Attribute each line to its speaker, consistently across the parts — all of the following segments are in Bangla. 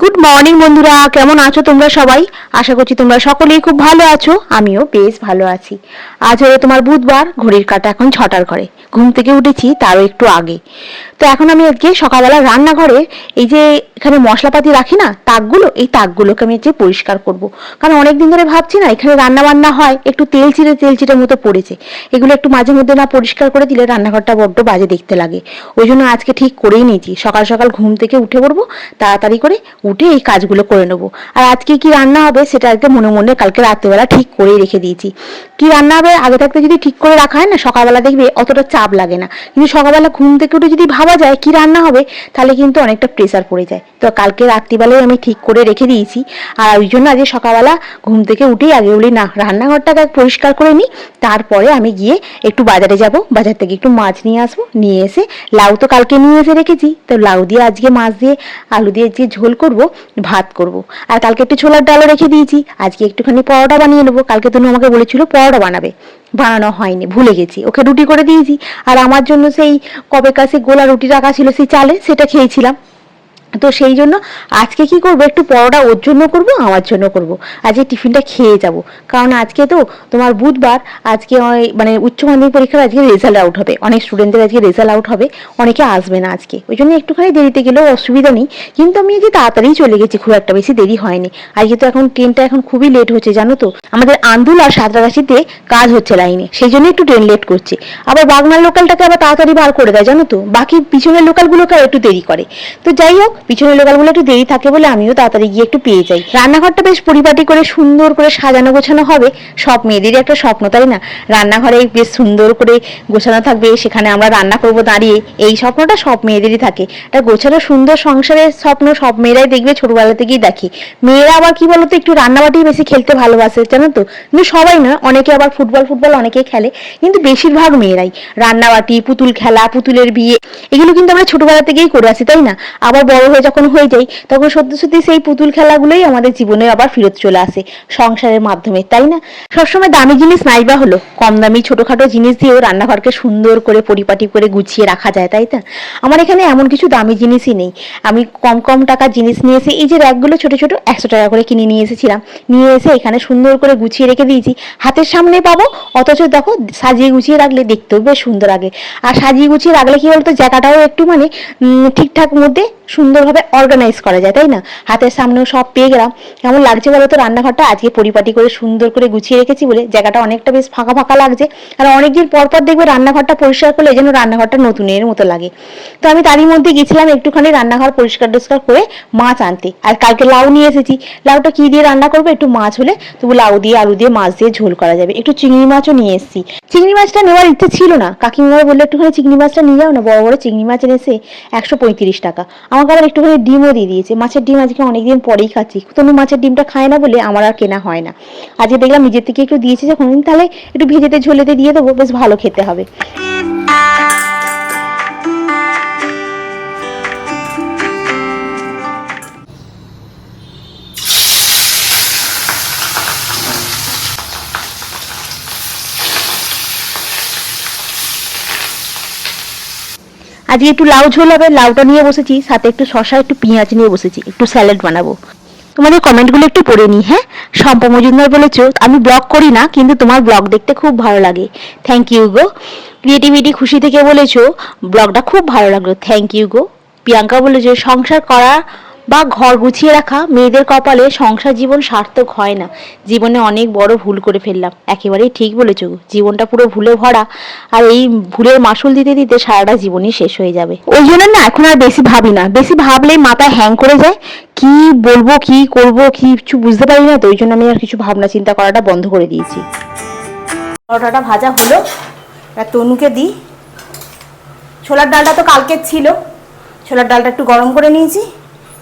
Speaker 1: গুড মর্নিং বন্ধুরা। কেমন আছো তোমরা সবাই? আশা করছি তোমরা সকলেই খুব ভালো আছো। আমিও বেশ ভালো আছি। আজ হলো তোমার বুধবার, ঘড়ির কাটা এখন ছটার ঘরে। ঘুম থেকে উঠেছি তারও একটু আগে। তো এখন আমি আজকে সকালবেলা রান্নাঘরে এই যে এখানে মশলাপাতি রাখি না, তাকগুলো, এই তাকগুলোকে আমি আজকে পরিষ্কার করব। কারণ অনেকদিন ধরে ভাবছি না, এখানে রান্না বান্না হয়, একটু তেল চিড়ে তেল চিড়ে মতো পড়েছে। এগুলো একটু মাঝে মধ্যে না পরিষ্কার করে দিলে রান্নাঘরটা বড্ড বাজে দেখতে লাগে। ওই জন্য আজকে ঠিক করেই নিয়েছি। সকাল সকাল ঘুম থেকে উঠে পড়ব, তাড়াতাড়ি করে উঠে এই কাজগুলো করে নেব। আর আজকে কি রান্না হবে সেটা একদম মনে মনে কালকে রাত্রেবেলা ঠিক করেই রেখে দিয়েছি। কি রান্না হবে আগে থাকতে যদি ঠিক করে রাখা হয় না, সকালবেলা দেখবে অতটা চাপ লাগে না। কিন্তু সকালবেলা ঘুম থেকে উঠে যদি ভাবা যায়, কি রান্না হবে, তাহলে কিন্তু অনেকটা প্রেসার পড়ে যায়। তো কালকে রাত্রিবেলায় আমি ঠিক করে রেখে দিয়েছি। আর ওই জন্য আজকে সকালবেলা ঘুম থেকে উঠেই আগে বলি, না রান্নাঘরটাকে পরিষ্কার করে নিই। তারপরে আমি গিয়ে একটু বাজারে যাব। বাজার থেকে একটু মাছ নিয়ে আসব। নিয়ে এসে লাউ তো কালকে নিয়ে এসে রেখেছি। তো লাউ দিয়ে আজকে মাছ দিয়ে, আলু দিয়ে যে ঝোল করব, ভাত করব। আর কালকে একটু ছোলার ডালও রেখে দিয়েছি। আজকে একটুখানি পরোটা বানিয়ে নেব। কালকে তুমি আমাকে বলেছিল, পরোটা বানাবে। বানানো হয়নি, ভুলে গেছি। ওকে রুটি করে দিয়েছি। আর আমার জন্য সেই কবে কাছে গোলা রুটি রাখা ছিল, সেই চালে, সেটা খেয়েছিলাম। তো সেই জন্য আজকে কি করব? একটু পরোটা ওর জন্য করব, আমার জন্য করব। আজকে টিফিনটা খেয়ে যাব। কারণ আজকে তো তোমার বুধবার, আজকে মানে উচ্চ মাধ্যমিক পরীক্ষার আজকে রেজাল্ট আউট হবে। অনেক স্টুডেন্টদের আজকে রেজাল্ট আউট হবে, অনেকে আসবে না আজকে। ওই জন্য একটুখানি দেরিতে গেলেও অসুবিধা নেই। কিন্তু আমি আজকে তাড়াতাড়ি চলে গেছি, খুব একটা বেশি দেরি হয়নি। আজকে তো এখন ট্রেনটা এখন খুবই লেট হচ্ছে, জানো তো? আমাদের আন্দুল আর সাঁতরাগাছিতে কাজ হচ্ছে লাইনে সেই জন্য একটু ট্রেন লেট করছে। আবার বাগনার লোকালটাকে আবার তাড়াতাড়ি বার করে দেয়, জানো তো? বাকি পিছনের লোকালগুলোকে একটু দেরি করে। তো যাই হোক পিছনের লোকালগুলো একটু দেরি থাকে বলে আমিও তাড়াতাড়ি গিয়ে একটু পেয়ে যাই। রান্নাঘরটা বেশ পরিপাটি করে সুন্দর করে সাজানো গোছানো হবে। সব মেয়েদেরই একটা স্বপ্ন, তাই না? রান্নাঘরে বেশ সুন্দর করে গোছানো থাকবে, সেখানে আমরা রান্না করব দাঁড়িয়ে। এই স্বপ্নটা সব মেয়েদেরই থাকে। একটা গোছানো সুন্দর সংসারের স্বপ্ন সব মেয়েরাই দেখবে ছোটবেলা থেকেই দেখে। মেয়েরা আবার কি বলতো, একটু রান্নাবাটি বেশি খেলতে ভালোবাসে, জানো তো? কিন্তু সবাই না, অনেকে আবার ফুটবল ফুটবল অনেকেই খেলে, কিন্তু বেশিরভাগ মেয়েরাই। রান্নাবাটি, পুতুল খেলা, পুতুলের বিয়ে, এগুলো কিন্তু আমরা ছোটবেলা থেকেই করে আসি, তাই না? আবার বড় হয়ে যখন হয়ে যাই তখন সত্যি সত্যি সেই পুতুল খেলাগুলোই আমাদের জীবনে আবার ফেরত চলে আসে সংসারের মাধ্যমে, তাই না? সবসময় দামি জিনিস নাইবা হলো, কম দামি ছোটখাটো জিনিস দিয়েও রান্নাঘরকে সুন্দর করে পরিপাটি করে গুছিয়ে রাখা যায়, তাই না আমার এখানে এমন কিছু দামি জিনিসই নেই। আমি কম কম টাকার জিনিস নিয়ে এসে এই যে র্যাকগুলো ছোট ছোট, একশো টাকা করে কিনে নিয়ে এসেছিলাম। নিয়ে এসে এখানে সুন্দর করে গুছিয়ে রেখে দিয়েছি। হাতের সামনে পাবো, অথচ দেখো সাজিয়ে গুছিয়ে রাখলে দেখতেও বেশ সুন্দর লাগে। আর সাজিয়ে গুছিয়ে রাখলে কি বলতো জায়গাটাও একটু মানে ঠিকঠাক মধ্যে সুন্দরভাবে অর্গানাইজ করা যায়, তাই না? হাতের সামনেও সব পেয়ে গেলাম। কেমন লাগছে বলো তো? রান্নাঘরটা আজকে পরিপাটি করে সুন্দর করে গুছিয়ে রেখেছি বলে জায়গাটা অনেকটা বেশ ফাঁকা ফাঁকা লাগছে। আর অনেকদিন পর পর দেখবে রান্নাঘরটা পরিষ্কার করলে যেন রান্নাঘরটা নতুনের মতো লাগে। তো আমি তারই মধ্যে গেছিলাম একটুখানি রান্নাঘর পরিষ্কার টরিষ্কার করে মাছ আনতে। আর কালকে লাউ নিয়ে এসেছি। লাউটা কি দিয়ে রান্না করব? একটু মাছ হলে তবু লাউ দিয়ে, আলু দিয়ে, মাছ দিয়ে ঝোল করা যাবে। একটু চিংড়ি মাছও নিয়ে এসেছি। চিংড়ি মাছটা নেওয়ার ইচ্ছে ছিল না। কাকিমা বললে, একটুখানি চিংড়ি মাছটা নিয়ে যাও না, বড় বড় চিংড়ি মাছ এনেছে একশো পঁয়ত্রিশ টাকা। আমাকে আবার একটুখানি ডিমও দিয়ে দিয়েছে। মাছের ডিম আজকে অনেকদিন পরেই খাচ্ছি। তনু মাছের ডিমটা খায় না বলে আমার আর কেনা হয় না। আজকে দেখলাম নিজের থেকে একটু দিয়েছে যখন, তাহলে একটু ভেজেতে ঝোলেতে দিয়ে দেবো, বেশ ভালো খেতে হবে। আজকে একটু লাউ ঝোল হবে, লাউটা নিয়ে বসেছি, সাথে একটু শশা একটু পেঁয়াজ নিয়ে বসেছি, একটু স্যালাড বানাবো। তোমাদের কমেন্টগুলো একটু পড়ে নিই হ্যাঁ? শম্পা মজুমদার বলেছ, আমি ব্লগ করি না, কিন্তু তোমার ব্লগ দেখতে খুব ভালো লাগে। Thank you go. ক্রিয়েটিভিটি খুশি থেকে বলেছ, ব্লগটা খুব ভালো লাগল। Thank you go. প্রিয়াঙ্কা বলেছ, সংসার করা বা ঘর গুছিয়ে রাখা মেয়েদের কপালে সংসার জীবন সার্থক হয় না। জীবনে অনেক বড় ভুল করে ফেললাম। একেবারেই ঠিক বলেছ। জীবনটা পুরো ভুলে ভরা আর এই ভুলের মাসুল দিতে দিতে সারাটা জীবনই শেষ হয়ে যাবে। ওই জন্য না এখন আর বেশি ভাবি না। বেশি ভাবলেই মাথা হ্যাং করে যায়। কি বলব, কি করব কি কিছু বুঝতে পারি না। তো ওই জন্য আমি আর কিছু ভাবনা চিন্তা করাটা বন্ধ করে দিয়েছি। পরোটাটা ভাজা হলো। তনুকে দিই। ছোলার ডালটা তো কালকের ছিল। ছোলার ডালটা একটু গরম করে নিয়েছি।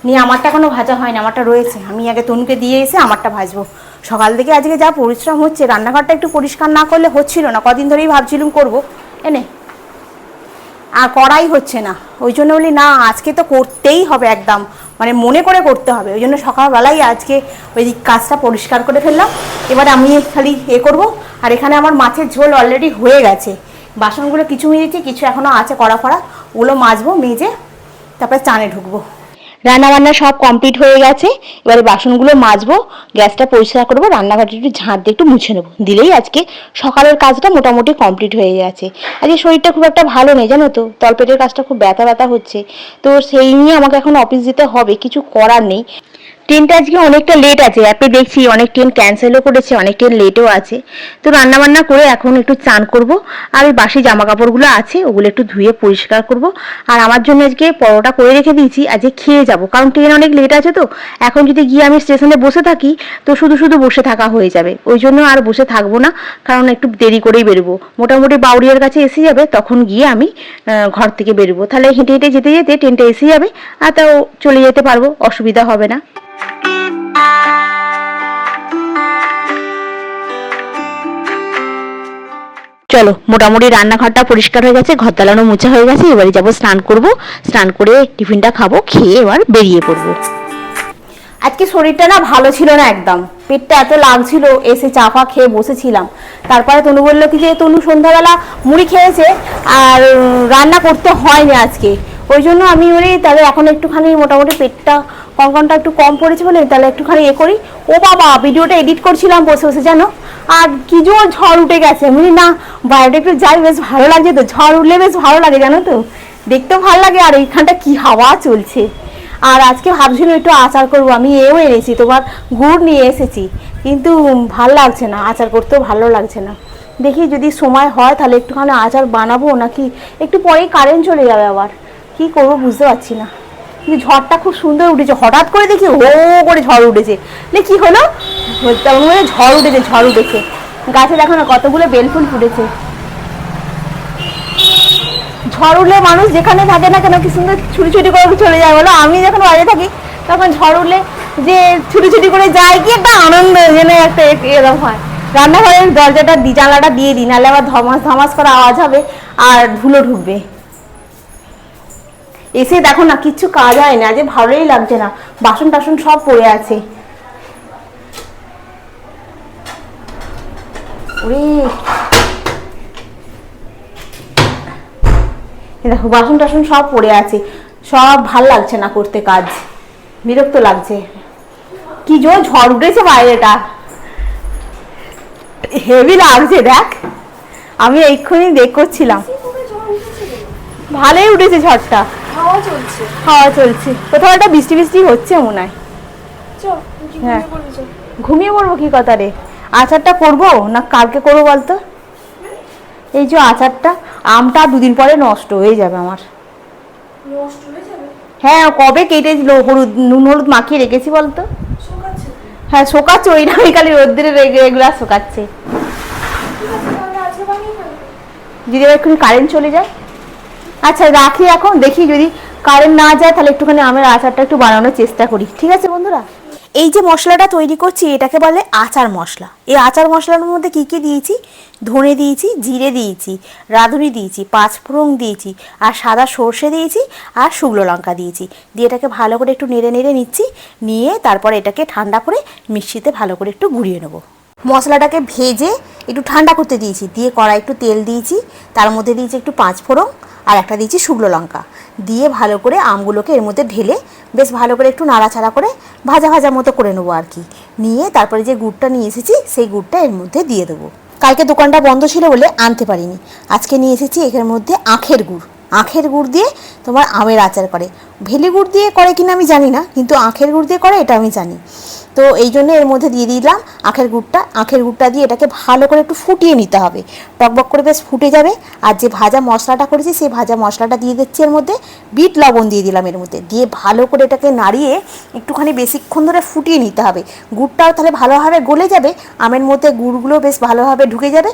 Speaker 1: নিয়ে আমারটা এখনও ভাজা হয়নি, আমারটা রয়েছে। আমি আগে তনুকে দিয়ে এসে আমারটা ভাজবো। সকাল থেকে আজকে যা পরিশ্রম হচ্ছে, রান্নাঘরটা একটু পরিষ্কার না করলে হচ্ছিল না, কদিন ধরেই ভাবছিলাম করব। এনে আর করাই হচ্ছে না। ওই জন্য বলি, না, আজকে তো করতেই হবে একদম। মানে মনে করে করতে হবে। ওই জন্য সকালবেলাই আজকে ওই কাজটা পরিষ্কার করে ফেললাম। এবার আমি খালি এ করব। আর এখানে আমার মাছের ঝোল অলরেডি হয়ে গেছে। বাসনগুলো কিছু মেজেছি, কিছু এখনও আছে কড়া ফড়া ওগুলো মাজবো, মেজে তারপরে চানে ঢুকবো। রান্না বান্না সব কমপ্লিট হয়ে গেছে। এবারে বাসনগুলো মাজবো, গ্যাসটা পরিষ্কার করব, রান্নাঘরটা একটু ঝাঁট দিয়ে একটু মুছে নেব। দিলেই আজকে সকালের কাজটা মোটামুটি কমপ্লিট হয়ে গেছে। আজকে শরীরটা খুব একটা ভালো নেই, জানো তো? তলপেটের কাজটা খুব ব্যথা ব্যথা হচ্ছে। তো সেই নিয়ে আমাকে এখন অফিস যেতে হবে, কিছু করার নেই। ট্রেনটা আজকে অনেকটা লেট আছে। অ্যাপে দেখছি অনেক ট্রেন ক্যান্সেলও করেছে, অনেক ট্রেন লেটও আছে। তো রান্না বান্না করে এখন একটু চান করব। আর ওই বাসি জামা কাপড়গুলো আছে, ওগুলো একটু ধুয়ে পরিষ্কার করব। আর আমার জন্য আজকে পরোটা করে রেখে দিয়েছি, আজকে খেয়ে যাব। কারণ ট্রেন অনেক লেট আছে তো, এখন যদি গিয়ে আমি স্টেশনে বসে থাকি, তো শুধু শুধু বসে থাকা হয়ে যাবে। ওই জন্য আর বসে থাকব না, কারণ একটু দেরি করেই বেরোবো। মোটামুটি বাউরিয়ার কাছে এসে যাবে, তখন গিয়ে আমি ঘর থেকে বেরোবো। তাহলে হেঁটে হেঁটে যেতে যেতে ট্রেনটা এসে যাবে, আর তাও চলে যেতে পারব, অসুবিধা হবে না। চলো, মোটামুটি রান্নাঘরটা পরিষ্কার হয়ে গেছে ঘর দালানো মোছা হয়ে গেছে, এবারে যাব স্নান করব। স্নান করে টিফিনটা খাব, খেয়ে এবার বেরিয়ে পড়ব। আজকে শরীরটা না ভালো ছিল না একদম। পেটটা এত লাগছিল, এসে চা ফা খেয়ে বসেছিলাম। তারপরে তনু বলল, কি যে তনু সন্ধ্যাবেলা মুড়ি খেয়েছে আর রান্না করতে হয়নি আজকে। ওই জন্য আমি বলি, তাহলে এখন একটুখানি মোটামুটি পেটটা কঙ্কনটা একটু কম পড়েছে বলে, তাহলে একটুখানি এ করি। ও বাবা, ভিডিওটা এডিট করছিলাম বসে বসে, জানো? আর কি জোর ঝড় উঠে গেছে? আমি না বাইরেটা একটু যাই, বেশ ভালো লাগছে তো। ঝড় উঠলে বেশ ভালো লাগে, জানো তো? দেখতেও ভালো লাগে, আর এইখানটা কি হাওয়া চলছে? আর আজকে ভাবছিলাম একটু আচার করব। আমি এও এনেছি, তোমার গুড় নিয়ে এসেছি। কিন্তু ভালো লাগছে না, আচার করতেও ভালো লাগছে না। দেখি যদি সময় হয়, তাহলে একটুখানি আচার বানাবো নাকি? একটু পরেই কারেন্ট চলে যাবে আবার। কি করব বুঝতে পারছি না। কিন্তু ঝড়টা খুব সুন্দর উঠেছে। হঠাৎ করে দেখি ও করে ঝড় উঠেছে। কি হলো? করে ঝড় উঠেছে ঝড় উঠেছে। গাছে দেখো না কতগুলো বেলফুল ফুটেছে। ঝড় উঠলে মানুষ যেখানে থাকে না কেন কি সুন্দর ছুটি ছুটি করে চলে যায় বলো? আমি যখন বাইরে থাকি, তখন ঝড় উঠলে যে ছুটি ছুটি করে যায়, কি একটা আনন্দ যেন একটা এরকম হয়। রান্নাঘরের দরজাটা জানলাটা দিয়ে দিই, নাহলে আবার ধমাস ধমাস করে আওয়াজ হবে আর ধুলো ঢুকবে। এসে দেখো না, কিচ্ছু কাজ হয় না, যে ভালোই লাগছে না। বাসন টাসন সব পড়ে আছে। দেখো, বাসন টাসন সব পড়ে আছে। সব ভালো লাগছে না করতে কাজ। বিরক্ত লাগছে। কি জোর ঝড় উঠেছে বাইরেটা। হেভি লাগছে, দেখ। আমি এক্ষুনি দেখ করছিলাম ভালোই উঠেছে ঝড়টা।
Speaker 2: হাওয়া চলছে।
Speaker 1: হাওয়া চলছে। কোথাও একটা বৃষ্টি বৃষ্টি হচ্ছে মনে হয়। হ্যাঁ।
Speaker 2: ঘুমিয়ে পড়বি
Speaker 1: কি কথা রে? আচারটা করব না কালকে করব বলতো? এই যে আচারটা আমটা দুদিন পরে নষ্ট হয়ে যাবে আমার।
Speaker 2: হয়ে
Speaker 1: কবে কেটেছিল হলুদ নুন হলুদ মাখিয়ে রেখেছি বলতো? হ্যাঁ শোকাচ্ছে ওই আমি খালি রোদ্রে রেগুলার শোকাচ্ছে। যদি এবার এক্ষুনি কারেন্ট চলে যায়? আচ্ছা রাখি এখন। দেখি যদি কারেন্ট না যায়, তাহলে একটুখানি আমের আচারটা একটু বানানোর চেষ্টা করি। ঠিক আছে, বন্ধুরা? এই যে মশলাটা তৈরি করছি, এটাকে বলে আচার মশলা। এই আচার মশলার মধ্যে কি কি দিয়েছি? ধনে দিয়েছি, জিরে দিয়েছি, রাঁধুনি দিয়েছি, পাঁচফোড়ন দিয়েছি, আর সাদা সর্ষে দিয়েছি, আর শুকনো লঙ্কা দিয়েছি। দিয়ে এটাকে ভালো করে একটু নেড়ে নেড়ে নিচ্ছি। নিয়ে তারপর এটাকে ঠান্ডা করে মিক্সিতে ভালো করে একটু গুঁড়িয়ে নেব। মশলাটাকে ভেজে একটু ঠান্ডা করতে দিয়েছি। দিয়ে কড়াই একটু তেল দিয়েছি। তার মধ্যে দিয়েছি একটু পাঁচ ফোড়ন আর একটা দিয়েছি শুকনো লঙ্কা। দিয়ে ভালো করে আমগুলোকে এর মধ্যে ঢেলে বেশ ভালো করে একটু নাড়াচাড়া করে ভাজা ভাজা মতো করে নেব আর কি। নিয়ে তারপরে যে গুড়টা নিয়ে এসেছি, সেই গুড়টা এর মধ্যে দিয়ে দেবো। কালকে দোকানটা বন্ধ ছিল বলে আনতে পারিনি। আজকে নিয়ে এসেছি এখানে মধ্যে আখের গুড়। আখের গুড় দিয়ে তোমার আমের আচার করে। ভেলি গুড় দিয়ে করে কিনা আমি জানি না, কিন্তু আখের গুড় দিয়ে করে এটা আমি জানি। তো এই জন্য এর মধ্যে দিয়ে দিলাম আখের গুড়টা। আখের গুড়টা দিয়ে এটাকে ভালো করে একটু ফুটিয়ে নিতে হবে। টকবক করে বেশ ফুটে যাবে। আর যে ভাজা মশলাটা করেছি, সেই ভাজা মশলাটা দিয়ে দিচ্ছি এর মধ্যে। বিট লবণ দিয়ে দিলাম এর মধ্যে। দিয়ে ভালো করে এটাকে নাড়িয়ে একটুখানি বেশিক্ষণ ধরে ফুটিয়ে নিতে হবে। গুড়টাও তাহলে ভালোভাবে গলে যাবে। আমের মধ্যে গুড়গুলো বেশ ভালোভাবে ঢুকে যাবে।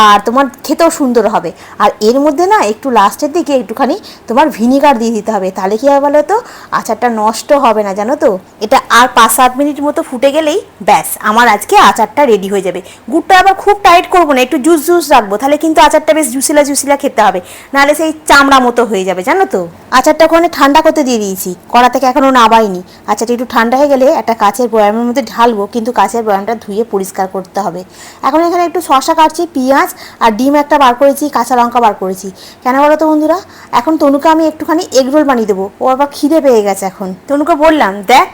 Speaker 1: আর তোমার খেতেও সুন্দর হবে। আর এর মধ্যে না একটু লাস্টের দিকে একটুখানি তোমার ভিনিগার দিয়ে দিতে হবে। তাহলে কী হবে বলো তো? আচারটা নষ্ট হবে না, জানো তো? এটা আর পাঁচ সাত মিনিট মতো মতো ফুটে গেলেই ব্যাস, আমার আজকে আচারটা রেডি হয়ে যাবে। গুড়টা আবার খুব টাইট করব না, একটু জুস জুস রাখব, তাহলে কিন্তু আচারটা বেশ জুসিলা জুসিলা খেতে হবে। নাহলে সেই চামড়া মতো হয়ে যাবে, জানো তো? আচারটা ওখানে ঠান্ডা করতে দিয়ে দিয়েছি, কড়া থেকে এখনও নাবাইনি আচারটা একটু ঠান্ডা হয়ে গেলে একটা কাচের বয়ামের মধ্যে ঢালবো, কিন্তু কাচের বয়ামটা ধুয়ে পরিষ্কার করতে হবে। এখন এখানে একটু শশা কাটছি, পেঁয়াজ আর ডিম একটা বার করেছি, কাঁচা লঙ্কা বার করেছি। কেন বলো তো বন্ধুরা? এখন তনুকে আমি একটুখানি এগরোল বানিয়ে দেবো, ও আবার খিদে পেয়ে গেছে এখন। তনুকে বললাম, দেখ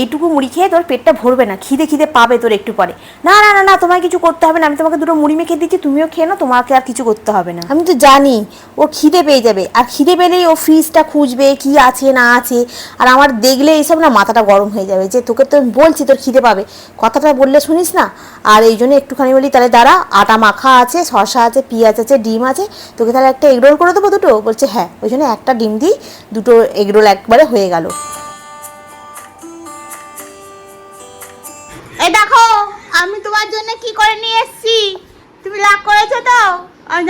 Speaker 1: এইটুকু মুড়ি খেয়ে তোর পেটটা ভরবে না, খিদে খিদে পাবে তোর একটু পরে। না না না না, তোমায় কিছু করতে হবে না, আমি তোমাকে দুটো মুড়ি মেখে দিচ্ছি, তুমিও খেয়ে নাও, তোমাকে আর কিছু করতে হবে না। আমি তো জানি, ও খিদে পেয়ে যাবে, আর খিদে পেলেই ও ফ্রিজটা খুঁজবে, কি আছে, না আছে, আর আমার দেখলে এইসব না মাথাটা গরম হয়ে যাবে, যে তোকে তো বলছি তোর খিদে পাবে। কথাটা বললে শুনিস না? আর এই জন্য একটুখানি বলি, তাহলে দাঁড়া, আটা মাখা আছে, শসা আছে, পেঁয়াজ আছে, ডিম আছে, তোকে তাহলে একটা এগরোল করে দেবো দুটো? বলছে হ্যাঁ ওই জন্য একটা ডিম দিই, দুটো এগরোল একবারে হয়ে গেল।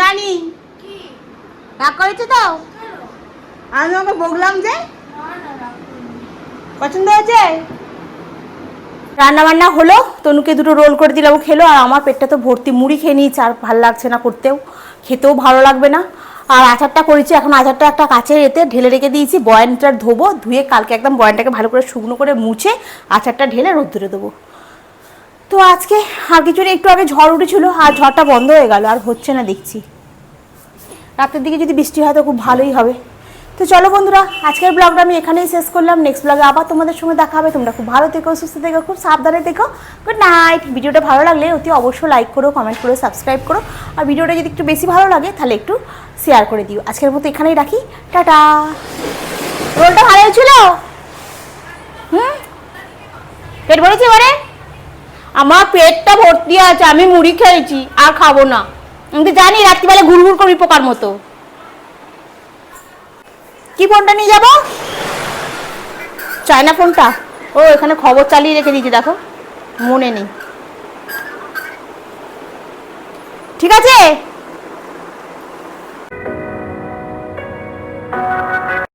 Speaker 3: জানি। রাগ করেছ তো? আমি তোমাকে বললাম যে পছন্দ হয়েছে?
Speaker 1: রান্না বান্না হলো তনুকে দুটো রোল করে দিলাম খেলো আর আমার পেটটা তো ভর্তি মুড়ি খেয়ে নিয়েছে আর ভালো লাগছে না করতেও খেতেও ভালো লাগবে না। আর আচারটা করেছি এখন আচারটা একটা কাচের এতে ঢেলে রেখে দিয়েছি বয়ানটা ধোবো ধুয়ে কালকে একদম বয়ানটাকে ভালো করে শুকনো করে মুছে আচারটা ঢেলে রোদ্দুরে দেবো। তো আজকে আর কিছু নেই, একটু আগে ঝড় উঠেছিল আর ঝড়টা বন্ধ হয়ে গেল আর হচ্ছে না দেখছি। রাতের দিকে যদি বৃষ্টি হয় তো খুব ভালোই হবে। তো চলো বন্ধুরা আজকের ব্লগটা আমি এখানেই শেষ করলাম। নেক্সট ব্লগে আবার তোমাদের সঙ্গে দেখা হবে। তোমরা খুব ভালো থেকো সুস্থ থেকো খুব সাবধানে থেকো। গুড নাইট ভিডিওটা ভালো লাগলে অতি অবশ্যই লাইক করো কমেন্ট করো সাবস্ক্রাইব করো। আর ভিডিওটা যদি একটু বেশি ভালো লাগে তাহলে একটু শেয়ার করে দিও। আজকের মতো এখানেই রাখি। টাটা। রোলটা ভালো হয়েছিল? হুম? পেট ভরেছি এবারে আমার পেটটা ভর্তি আছে, আমি মুড়ি খেয়েছি, আর খাব না। আমি তো জানি রাত্রিবেলা ঘুরঘুর করবি পোকার মতো। কি ফোনটা নিয়ে যাব? চায়না ফোনটা? ও, এখানে খবর চালিয়ে রেখে দিয়েছি, দেখো। মনে নেই। ঠিক আছে?